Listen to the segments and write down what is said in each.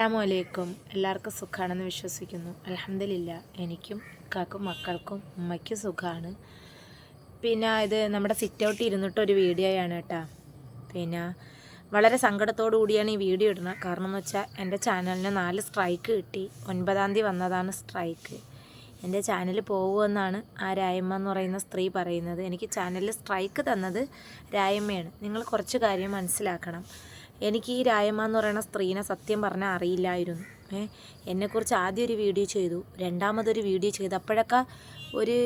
അസ്സാമലൈക്കും എല്ലാവർക്കും സുഖമാണെന്ന് വിശ്വസിക്കുന്നു. അലഹമില്ല എനിക്കും ഇക്കാക്കും മക്കൾക്കും ഉമ്മയ്ക്കും സുഖമാണ് പിന്നെ ഇത് നമ്മുടെ സിറ്റ് ഔട്ട് ഇരുന്നിട്ട് ഒരു വീഡിയോയാണ് കേട്ടോ. പിന്നെ വളരെ സങ്കടത്തോടു കൂടിയാണ് ഈ വീഡിയോ ഇടുന്നത്. കാരണം എന്ന് വെച്ചാൽ എന്റെ ചാനലിന് നാല് സ്ട്രൈക്ക് കിട്ടി. ഒൻപതാം തീയതി വന്നതാണ് സ്ട്രൈക്ക് എന്റെ ചാനൽ പോകുമെന്നാണ് ആ രായമ്മ എന്ന് പറയുന്ന സ്ത്രീ പറയുന്നത്. എനിക്ക് ചാനലിൽ സ്ട്രൈക്ക് തന്നത് രായമ്മയാണ്. നിങ്ങൾ കുറച്ച് കാര്യം മനസ്സിലാക്കണം. എനിക്ക് ഈ രായമ്മ എന്ന് പറയുന്ന സ്ത്രീനെ സത്യം പറഞ്ഞാൽ അറിയില്ലായിരുന്നു. ഏ എന്നെക്കുറിച്ച് ആദ്യം ഒരു വീഡിയോ ചെയ്തു. രണ്ടാമതൊരു വീഡിയോ ചെയ്തു. അപ്പോഴൊക്കെ ഒരു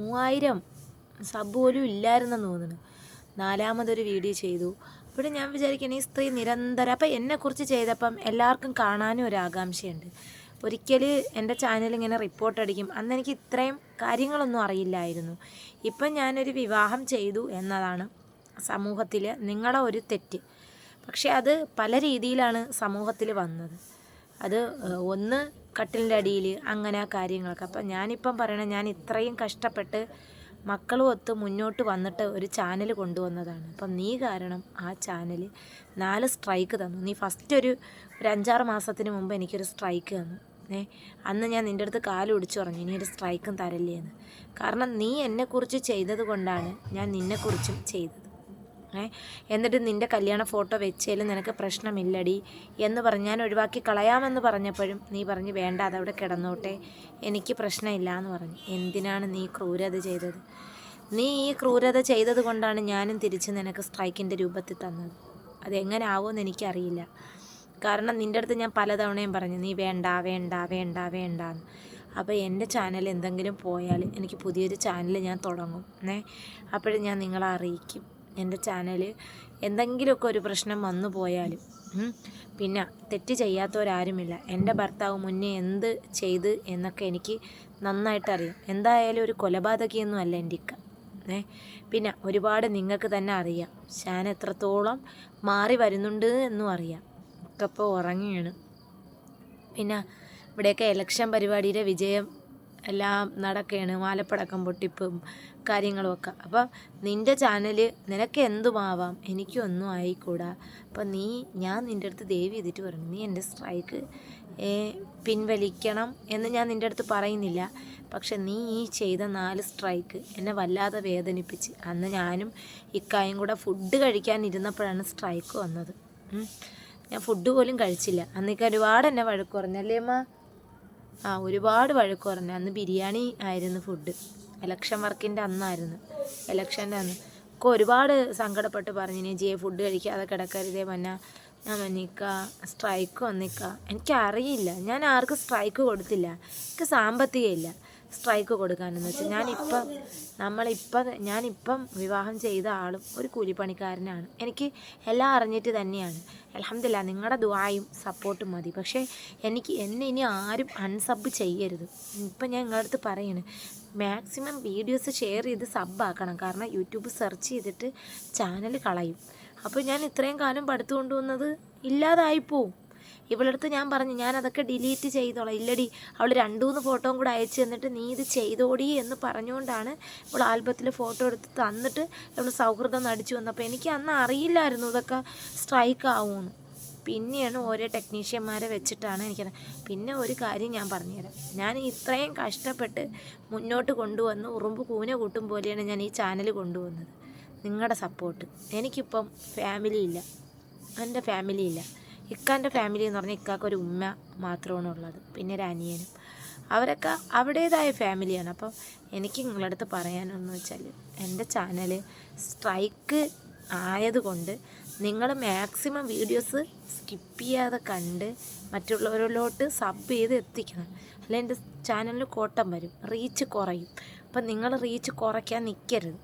മൂവായിരം സബ് പോലും ഇല്ലായിരുന്നെന്ന് തോന്നുന്നു. നാലാമതൊരു വീഡിയോ ചെയ്തു. അപ്പോൾ ഞാൻ വിചാരിക്കുന്നത് ഈ സ്ത്രീ നിരന്തരം അപ്പം എന്നെക്കുറിച്ച് ചെയ്തപ്പം എല്ലാവർക്കും കാണാനും ഒരു ആകാംക്ഷയുണ്ട്. ഒരിക്കൽ എന്റെ ചാനൽ ഇങ്ങനെ റിപ്പോർട്ട് അടിക്കും. അന്ന് എനിക്ക് ഇത്രയും കാര്യങ്ങളൊന്നും അറിയില്ലായിരുന്നു. ഇപ്പം ഞാനൊരു വിവാഹം ചെയ്തു എന്നതാണ് സമൂഹത്തിൽ നിങ്ങളെ ഒരു തെറ്റ്. പക്ഷേ അത് പല രീതിയിലാണ് സമൂഹത്തിൽ വന്നത്. അത് ഒന്ന് കട്ടിലിന്റെ അടിയിൽ അങ്ങനെ കാര്യങ്ങളൊക്കെ. അപ്പം ഞാനിപ്പം പറയണത് ഞാൻ ഇത്രയും കഷ്ടപ്പെട്ട് മക്കളും ഒത്ത് മുന്നോട്ട് വന്നിട്ട് ഒരു ചാനൽ കൊണ്ടുവന്നതാണ്. അപ്പം നീ കാരണം ആ ചാനൽ നാല് സ്ട്രൈക്ക് തന്നു. നീ ഫസ്റ്റ് ഒരു ഒരു അഞ്ചാറ് മാസത്തിന് മുമ്പ് എനിക്കൊരു സ്ട്രൈക്ക് തന്നു. ഏ അന്ന് ഞാൻ നിന്റെ അടുത്ത് കാലൊടിച്ചു പറഞ്ഞു ഇനി ഒരു സ്ട്രൈക്കും തരല്ലേ എന്ന് കാരണം നീ എന്നെക്കുറിച്ച് ചെയ്തത് കൊണ്ടാണ് ഞാൻ നിന്നെക്കുറിച്ചും ചെയ്തത്. എന്നിട്ട് നിന്റെ കല്യാണ ഫോട്ടോ വെച്ചേലും നിനക്ക് പ്രശ്നമില്ലടി എന്ന് പറഞ്ഞ് ഞാൻ ഒഴിവാക്കി കളയാമെന്ന് പറഞ്ഞപ്പോഴും നീ പറഞ്ഞ് വേണ്ട അതവിടെ കിടന്നോട്ടെ എനിക്ക് പ്രശ്നമില്ല എന്ന് പറഞ്ഞു. എന്തിനാണ് നീ ക്രൂരത ചെയ്തത്? നീ ഈ ക്രൂരത ചെയ്തത് കൊണ്ടാണ് ഞാനും തിരിച്ച് നിനക്ക് സ്ട്രൈക്കിന്റെ രൂപത്തിൽ തന്നത്. അതെങ്ങനെ ആവുമെന്ന് എനിക്കറിയില്ല. കാരണം നിന്റെ അടുത്ത് ഞാൻ പലതവണയും പറഞ്ഞു നീ വേണ്ട വേണ്ട വേണ്ട വേണ്ട എന്ന് അപ്പോൾ എന്റെ ചാനൽ എന്തെങ്കിലും പോയാൽ എനിക്ക് പുതിയൊരു ചാനൽ ഞാൻ തുടങ്ങും ഏ അപ്പോഴും ഞാൻ നിങ്ങളെ അറിയിക്കും. എന്റെ ചാനൽ എന്തെങ്കിലുമൊക്കെ ഒരു പ്രശ്നം വന്നു പോയാലും പിന്നെ തെറ്റ് ചെയ്യാത്തവരാരുമില്ല. എന്റെ ഭർത്താവ് മുന്നേ എന്ത് ചെയ്ത് എന്നൊക്കെ എനിക്ക് നന്നായിട്ടറിയാം. എന്തായാലും ഒരു കൊലപാതകിയൊന്നും അല്ല എന്റെ ഇക്ക. ഏ പിന്നെ ഒരുപാട് നിങ്ങൾക്ക് തന്നെ അറിയാം. ഞാൻ എത്രത്തോളം മാറി വരുന്നുണ്ട് എന്നും അറിയാം. ഒക്കെ ഇപ്പോൾ ഉറങ്ങിയാണ് പിന്നെ ഇവിടെയൊക്കെ ഇലക്ഷൻ പരിപാടിയുടെ വിജയം എല്ലാം നടക്കുകയാണ് മാലപ്പടക്കം പൊട്ടിപ്പും കാര്യങ്ങളുമൊക്കെ. അപ്പം നിന്റെ ചാനൽ നിനക്ക് എന്തുമാവാം എനിക്കൊന്നും ആയിക്കൂടാ. അപ്പം നീ ഞാൻ നിന്റെ അടുത്ത് ദേവി ചെയ്തിട്ട് പറഞ്ഞു നീ എന്റെ സ്ട്രൈക്ക് പിൻവലിക്കണം എന്ന് ഞാൻ നിന്റെ അടുത്ത് പറയുന്നില്ല. പക്ഷെ നീ ഈ ചെയ്ത നാല് സ്ട്രൈക്ക് എന്നെ വല്ലാതെ വേദനിപ്പിച്ച്. അന്ന് ഞാനും ഇക്കായും കൂടെ ഫുഡ് കഴിക്കാനിരുന്നപ്പോഴാണ് സ്ട്രൈക്ക് വന്നത്. ഞാൻ ഫുഡ് പോലും കഴിച്ചില്ല. അന്നേക്ക് ഒരുപാട് എന്നെ വഴക്ക് പറഞ്ഞല്ലേ അമ്മ ആ ഒരുപാട് വഴക്ക് പറഞ്ഞു. അന്ന് ബിരിയാണി ആയിരുന്നു ഫുഡ് എലക്ഷൻ വർക്കിന്റെ അന്നായിരുന്നു. എലക്ഷന്റെ അന്ന്. ഒക്കെ ഒരുപാട് സങ്കടപ്പെട്ട് പറഞ്ഞു. ഇനി ജിയെ ഫുഡ് കഴിക്കാതെ കിടക്കരുതേ മന്ന. ഞാൻ മന്നിക്ക സ്ട്രൈക്ക് വന്നിക്ക. എനിക്കറിയില്ല. ഞാൻ ആർക്കും സ്ട്രൈക്ക് കൊടുത്തില്ല. എനിക്ക് സാമ്പത്തികമില്ല. സ്ട്രൈക്ക് കൊടുക്കാനെന്ന് വെച്ചാൽ ഞാനിപ്പം നമ്മളിപ്പം ഞാനിപ്പം വിവാഹം ചെയ്ത ആളും ഒരു കൂലിപ്പണിക്കാരനാണ്. എനിക്ക് എല്ലാം അറിഞ്ഞിട്ട് തന്നെയാണ്. അലഹമില്ല നിങ്ങളുടെ ദുആയും സപ്പോർട്ടും മതി. പക്ഷേ എനിക്ക് എന്നെ ഇനി ആരും അൺസബ് ചെയ്യരുത്. ഇപ്പം ഞാൻ നിങ്ങളുടെ അടുത്ത് പറയാണ് മാക്സിമം വീഡിയോസ് ഷെയർ ചെയ്ത് സബ്ബാക്കണം കാരണം യൂട്യൂബ് സെർച്ച് ചെയ്തിട്ട് ചാനൽ കളയും. അപ്പോൾ ഞാൻ ഇത്രയും കാലം പഠിത്തു കൊണ്ടുവന്നത് ഇല്ലാതായിപ്പോവും ഇവളടുത്ത് ഞാൻ പറഞ്ഞു ഞാൻ അതൊക്കെ ഡിലീറ്റ് ചെയ്തോളാം. ഇല്ലടി അവൾ രണ്ടുമൂന്ന് ഫോട്ടോയും കൂടെ അയച്ചു തന്നിട്ട് നീ ഇത് ചെയ്തോടി എന്ന് പറഞ്ഞുകൊണ്ടാണ് ഇവൾ ആൽബത്തിൽ ഫോട്ടോ എടുത്ത് തന്നിട്ട് നമ്മൾ സൗഹൃദം നടിച്ചു വന്നപ്പോൾ എനിക്ക് അന്ന് അറിയില്ലായിരുന്നു ഇതൊക്കെ സ്ട്രൈക്ക് ആവുമെന്ന് പിന്നെയാണ് ഓരോ ടെക്നീഷ്യന്മാരെ വെച്ചിട്ടാണ് എനിക്ക് പിന്നെ ഒരു കാര്യം ഞാൻ പറഞ്ഞുതരാം. ഞാൻ ഇത്രയും കഷ്ടപ്പെട്ട് മുന്നോട്ട് കൊണ്ടുവന്ന് ഉറുമ്പ് കൂന കൂട്ടും പോലെയാണ് ഞാൻ ഈ ചാനൽ കൊണ്ടുവന്നത്. നിങ്ങളുടെ സപ്പോർട്ട്. എനിക്കിപ്പം ഫാമിലി ഇല്ല. എന്റെ ഫാമിലി ഇല്ല. ഇക്കാന്റെ ഫാമിലി എന്ന് പറഞ്ഞാൽ ഇക്കാക്ക് ഒരു ഉമ്മ മാത്രമാണ് ഉള്ളത്. പിന്നെ ഒരു അനിയനും. അവരൊക്കെ അവരുടേതായ ഫാമിലിയാണ് അപ്പോൾ എനിക്ക് നിങ്ങളുടെ അടുത്ത് പറയാനെന്ന് വെച്ചാൽ എന്റെ ചാനൽ സ്ട്രൈക്ക് ആയതുകൊണ്ട് നിങ്ങൾ മാക്സിമം വീഡിയോസ് സ്കിപ്പ് ചെയ്യാതെ കണ്ട് മറ്റുള്ളവരിലോട്ട് സബ് ചെയ്ത് എത്തിക്കണം. അല്ലെ എന്റെ ചാനലിൽ കോട്ടം വരും. റീച്ച് കുറയും. അപ്പം നിങ്ങൾ റീച്ച് കുറയ്ക്കാൻ നിൽക്കരുത്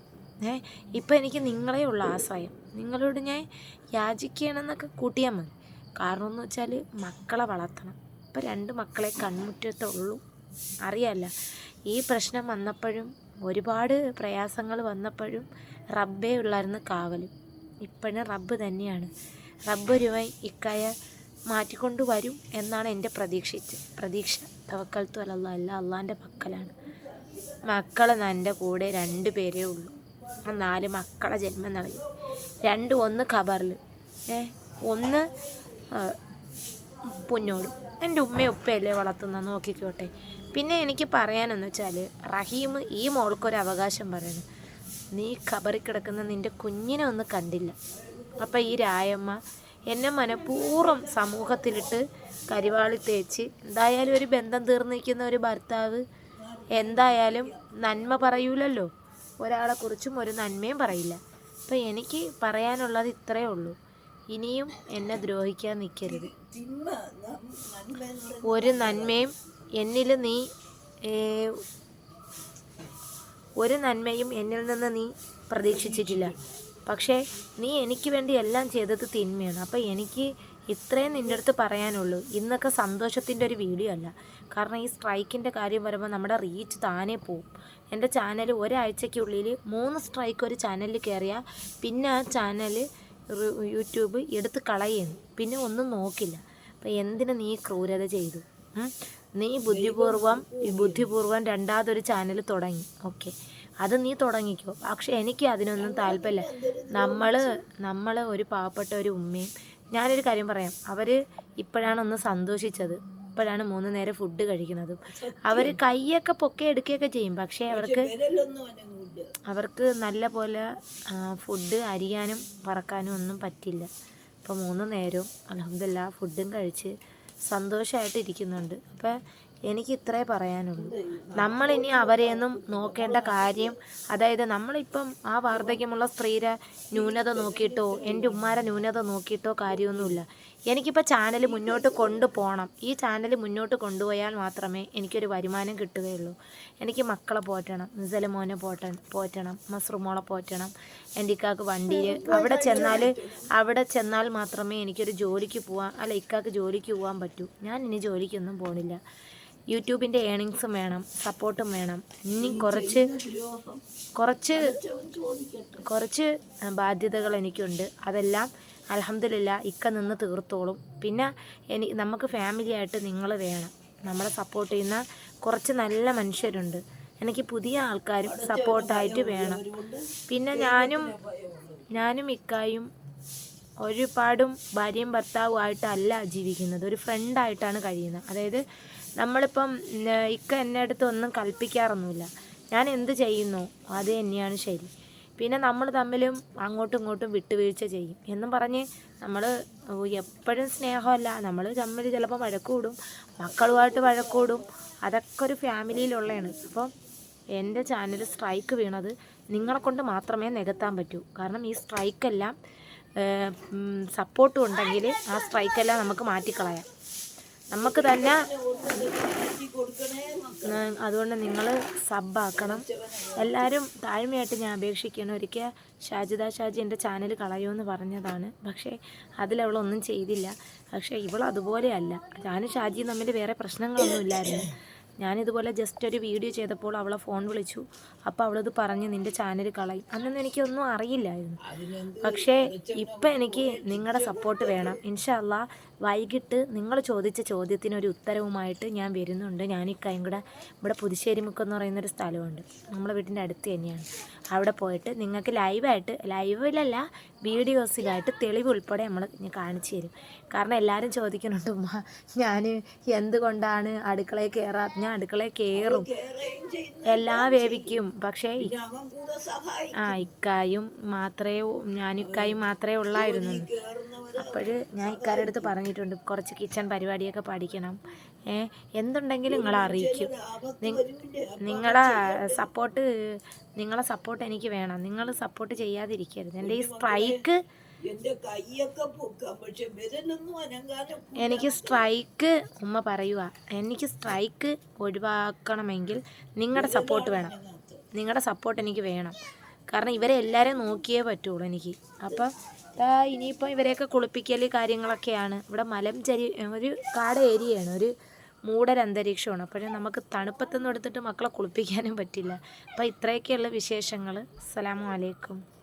ഏ? ഇപ്പം എനിക്ക് നിങ്ങളെ ഉള്ള ആശ്രയം. നിങ്ങളോട് ഞാൻ യാചിക്കണമെന്നൊക്കെ കൂട്ടിയാൽ മതി. കാരണം എന്ന് വെച്ചാൽ മക്കളെ വളർത്തണം. ഇപ്പം രണ്ട് മക്കളെ കൺമുറ്റത്തുള്ളൂ അറിയാമല്ല ഈ പ്രശ്നം വന്നപ്പോഴും ഒരുപാട് പ്രയാസങ്ങൾ വന്നപ്പോഴും റബ്ബേ ഉള്ളായിരുന്നു കാവലും. ഇപ്പോഴും റബ്ബ് തന്നെയാണ്. റബ്ബ് ഒരുവൻ ഇക്കായ മാറ്റിക്കൊണ്ട് വരും എന്നാണ് എന്റെ പ്രതീക്ഷിച്ച് പ്രതീക്ഷ. തവക്കൽത്തു അല്ല അല്ല അള്ളാന്റെ മക്കളാണ് മക്കൾ എന്റെ കൂടെ രണ്ട് പേരേ ഉള്ളൂ. നാല് മക്കളെ ജന്മം നൽകി രണ്ട് ഒന്ന് ഖബറിൽ ഏ ഒന്ന് പുന്നോടും. എന്റെ ഉമ്മയും ഉപ്പയല്ലേ വളർത്തുന്ന? നോക്കിക്കോട്ടെ. പിന്നെ എനിക്ക് പറയാനെന്ന് വെച്ചാൽ റഹീം ഈ മോൾക്കൊരു അവകാശം പറയുന്നു. നീ കബറി കിടക്കുന്ന നിന്റെ കുഞ്ഞിനെ ഒന്ന് കണ്ടില്ല. അപ്പം ഈ രായമ്മ എന്നെ മനഃപൂർവം സമൂഹത്തിലിട്ട് കരിവാളി തേച്ച് എന്തായാലും ഒരു ബന്ധം തീർന്നിരിക്കുന്ന ഒരു ഭർത്താവ്. എന്തായാലും നന്മ പറയൂലല്ലോ. ഒരാളെക്കുറിച്ചും ഒരു നന്മയും പറയില്ല. അപ്പം എനിക്ക് പറയാനുള്ളത് ഇത്രയേ ഉള്ളൂ. ഇനിയും എന്നെ ദ്രോഹിക്കാൻ നിൽക്കരുത്. ഒരു നന്മയും എന്നിൽ നീ ഒരു നന്മയും എന്നിൽ നിന്ന് നീ പ്രതീക്ഷിച്ചിട്ടില്ല. പക്ഷേ നീ എനിക്ക് വേണ്ടി എല്ലാം ചെയ്തത് തിന്മയാണ്. അപ്പോൾ എനിക്ക് ഇത്രയും നിന്റെ അടുത്ത് പറയാനുള്ളൂ. ഇന്നൊക്കെ സന്തോഷത്തിന്റെ ഒരു വീഡിയോ അല്ല. കാരണം ഈ സ്ട്രൈക്കിന്റെ കാര്യം വരുമ്പോൾ നമ്മുടെ റീച്ച് താനേ പോവും. എന്റെ ചാനൽ ഒരാഴ്ചയ്ക്കുള്ളിൽ മൂന്ന് സ്ട്രൈക്ക് ഒരു ചാനലിൽ കയറിയാൽ പിന്നെ ആ ചാനൽ യൂട്യൂബ് എടുത്ത് കളയുന്നു. പിന്നെ ഒന്നും നോക്കില്ല. അപ്പൊ എന്തിനു നീ ക്രൂരത ചെയ്തു? നീ ബുദ്ധിപൂർവം ബുദ്ധിപൂർവം രണ്ടാമതൊരു ചാനൽ തുടങ്ങി. ഓക്കെ അത് നീ തുടങ്ങിക്കോ. പക്ഷെ എനിക്ക് അതിനൊന്നും താല്പര്യമില്ല. നമ്മൾ നമ്മൾ ഒരു പാവപ്പെട്ട ഒരു ഉമ്മയും ഞാനൊരു കാര്യം പറയാം. അവർ ഇപ്പോഴാണ് ഒന്ന് സന്തോഷിച്ചത്. ഇപ്പോഴാണ് മൂന്ന് നേരം ഫുഡ് കഴിക്കുന്നതും. അവർ കൈയൊക്കെ പൊക്കെ എടുക്കുകയൊക്കെ ചെയ്യും. പക്ഷേ അവർക്ക് അവർക്ക് നല്ല പോലെ ഫുഡ് അരിയാനും പറക്കാനും ഒന്നും പറ്റില്ല. അപ്പോൾ മൂന്ന് നേരവും അലഹമില്ല ഫുഡും കഴിച്ച് സന്തോഷമായിട്ട് ഇരിക്കുന്നുണ്ട്. അപ്പോൾ എനിക്ക് ഇത്രേ പറയാനുള്ളൂ. നമ്മളിനി അവരെയൊന്നും നോക്കേണ്ട കാര്യം അതായത് നമ്മളിപ്പം ആ വാർദ്ധക്യമുള്ള സ്ത്രീയുടെ ന്യൂനത നോക്കിയിട്ടോ എന്റെ ഉമ്മാരെ ന്യൂനത നോക്കിയിട്ടോ കാര്യമൊന്നുമില്ല. എനിക്കിപ്പോൾ ചാനൽ മുന്നോട്ട് കൊണ്ടുപോകണം ഈ ചാനൽ മുന്നോട്ട് കൊണ്ടുപോയാൽ മാത്രമേ എനിക്കൊരു വരുമാനം കിട്ടുകയുള്ളൂ. എനിക്ക് മക്കളെ പോറ്റണം നിസല മോനെ പോറ്റണം പോറ്റണം മസ്റുമോളെ പോറ്റണം എന്റെ ഇക്കാക്ക് വണ്ടിയിൽ അവിടെ ചെന്നാൽ അവിടെ ചെന്നാൽ മാത്രമേ എനിക്കൊരു ജോലിക്ക് പോവാൻ അല്ല ഇക്കാക്ക് ജോലിക്ക് പോകാൻ പറ്റൂ. ഞാൻ ഇനി ജോലിക്കൊന്നും പോകണില്ല യൂട്യൂബിന്റെ ഏണിങ്സും വേണം സപ്പോർട്ടും വേണം. ഇനി കുറച്ച് കുറച്ച് കുറച്ച് ബാധ്യതകൾ എനിക്കുണ്ട്. അതെല്ലാം അലഹമില്ല ഇക്ക നിന്ന് തീർത്തോളും. പിന്നെ എനി നമുക്ക് ഫാമിലി ആയിട്ട് നിങ്ങൾ വേണം. നമ്മളെ സപ്പോർട്ട് ചെയ്യുന്ന കുറച്ച് നല്ല മനുഷ്യരുണ്ട്. എനിക്ക് പുതിയ ആൾക്കാരും സപ്പോർട്ടായിട്ട് വേണം. പിന്നെ ഞാനും ഞാനും ഇക്കായും ഒരുപാടും ഭാര്യയും ഭർത്താവുമായിട്ടല്ല ജീവിക്കുന്നത്. ഒരു ഫ്രണ്ടായിട്ടാണ് കഴിയുന്നത്. അതായത് നമ്മളിപ്പം ഇക്ക എന്നെ അടുത്ത് ഒന്നും കൽപ്പിക്കാറൊന്നുമില്ല. ഞാൻ എന്ത് ചെയ്യുന്നു അത് തന്നെയാണ് ശരി. പിന്നെ നമ്മൾ തമ്മിലും അങ്ങോട്ടും ഇങ്ങോട്ടും വിട്ടുവീഴ്ച ചെയ്യും എന്നും പറഞ്ഞ് നമ്മൾ എപ്പോഴും സ്നേഹമല്ല. നമ്മൾ തമ്മിൽ ചിലപ്പോൾ വഴക്കൂടും മക്കളുമായിട്ട് വഴക്കൂടും അതൊക്കെ ഒരു ഫാമിലിയിലുള്ളതാണ്. അപ്പോൾ എന്റെ ചാനൽ സ്ട്രൈക്ക് വീണത് നിങ്ങളെ കൊണ്ട് മാത്രമേ നികത്താൻ പറ്റൂ. കാരണം ഈ സ്ട്രൈക്കെല്ലാം സപ്പോർട്ടും ഉണ്ടെങ്കിൽ ആ സ്ട്രൈക്കെല്ലാം നമുക്ക് മാറ്റിക്കളയാം. നമുക്ക് തന്നെ അതുകൊണ്ട് നിങ്ങൾ സബ്ബാക്കണം. എല്ലാവരും താഴ്മയായിട്ട് ഞാൻ അപേക്ഷിക്കണം ഒരിക്കൽ ഷാജിദ ഷാജി എന്റെ ചാനൽ കളയുമെന്ന് പറഞ്ഞതാണ്. പക്ഷേ അതിലവളൊന്നും ചെയ്തില്ല. പക്ഷേ ഇവൾ അതുപോലെയല്ല. ഞാനും ഷാജിയും തമ്മിൽ വേറെ പ്രശ്നങ്ങളൊന്നും ഇല്ലായിരുന്നു. ഞാനിതുപോലെ ജസ്റ്റ് ഒരു വീഡിയോ ചെയ്തപ്പോൾ അവളെ ഫോൺ വിളിച്ചു. അപ്പോൾ അവളത് പറഞ്ഞ് നിന്റെ ചാനൽ കളയും. അന്നൊന്നും എനിക്കൊന്നും അറിയില്ലായിരുന്നു. പക്ഷേ ഇപ്പം എനിക്ക് നിങ്ങളുടെ സപ്പോർട്ട് വേണം. ഇൻഷല്ല വൈകിട്ട് നിങ്ങൾ ചോദിച്ച ചോദ്യത്തിന് ഒരു ഉത്തരവുമായിട്ട് ഞാൻ വരുന്നുണ്ട്. ഞാൻ ഈ കൈയും ഇവിടെ പുതുശ്ശേരിമുക്ക് എന്ന് പറയുന്നൊരു സ്ഥലമുണ്ട്. നമ്മളെ വീട്ടിന്റെ അടുത്ത് തന്നെയാണ്. അവിടെ പോയിട്ട് നിങ്ങൾക്ക് ലൈവായിട്ട് ലൈവിലല്ല വീഡിയോസിലായിട്ട് തെളിവ് ഉൾപ്പെടെ നമ്മൾ കാണിച്ചു തരും. കാരണം എല്ലാവരും ചോദിക്കുന്നുണ്ട് ഉമ്മ ഞാൻ എന്തുകൊണ്ടാണ് അടുക്കളയിൽ കയറാ ഞാൻ അടുക്കളയിൽ കയറും. എല്ലാ വേവിക്കും. പക്ഷേ ആ ഇക്കായും മാത്രമേ ഞാനിക്കായും മാത്രമേ ഉള്ളായിരുന്നു. അപ്പോൾ ഞാൻ ഇക്കാരുടെ അടുത്ത് പറഞ്ഞിട്ടുണ്ട് കുറച്ച് കിച്ചൺ പരിപാടിയൊക്കെ പഠിക്കണം. ഏ എന്തുണ്ടെങ്കിലും നിങ്ങളെ അറിയിക്കും. നിങ്ങളെ സപ്പോർട്ട് നിങ്ങളെ സപ്പോർട്ട് എനിക്ക് വേണം. നിങ്ങൾ സപ്പോർട്ട് ചെയ്യാതിരിക്കരുത്. എന്റെ ഈ സ്ട്രൈക്ക് എനിക്ക് സ്ട്രൈക്ക് ഉമ്മ പറയുക എനിക്ക് സ്ട്രൈക്ക് ഒഴിവാക്കണമെങ്കിൽ നിങ്ങളുടെ സപ്പോർട്ട് വേണം. നിങ്ങളുടെ സപ്പോർട്ട് എനിക്ക് വേണം. കാരണം ഇവരെ എല്ലാവരെയും നോക്കിയേ പറ്റുള്ളൂ എനിക്ക്. അപ്പം ഇനിയിപ്പോൾ ഇവരെയൊക്കെ കുളിപ്പിക്കൽ കാര്യങ്ങളൊക്കെയാണ്. ഇവിടെ മലം ചരി ഒരു കാട് ഏരിയയാണ്. ഒരു മൂടരന്തരീക്ഷമാണ് അപ്പോഴും നമുക്ക് തണുപ്പത്തൊന്നും എടുത്തിട്ട് മക്കളെ കുളിപ്പിക്കാനും പറ്റില്ല. അപ്പോൾ ഇത്രയൊക്കെയുള്ള വിശേഷങ്ങൾ അസ്സലാമു അലൈക്കും.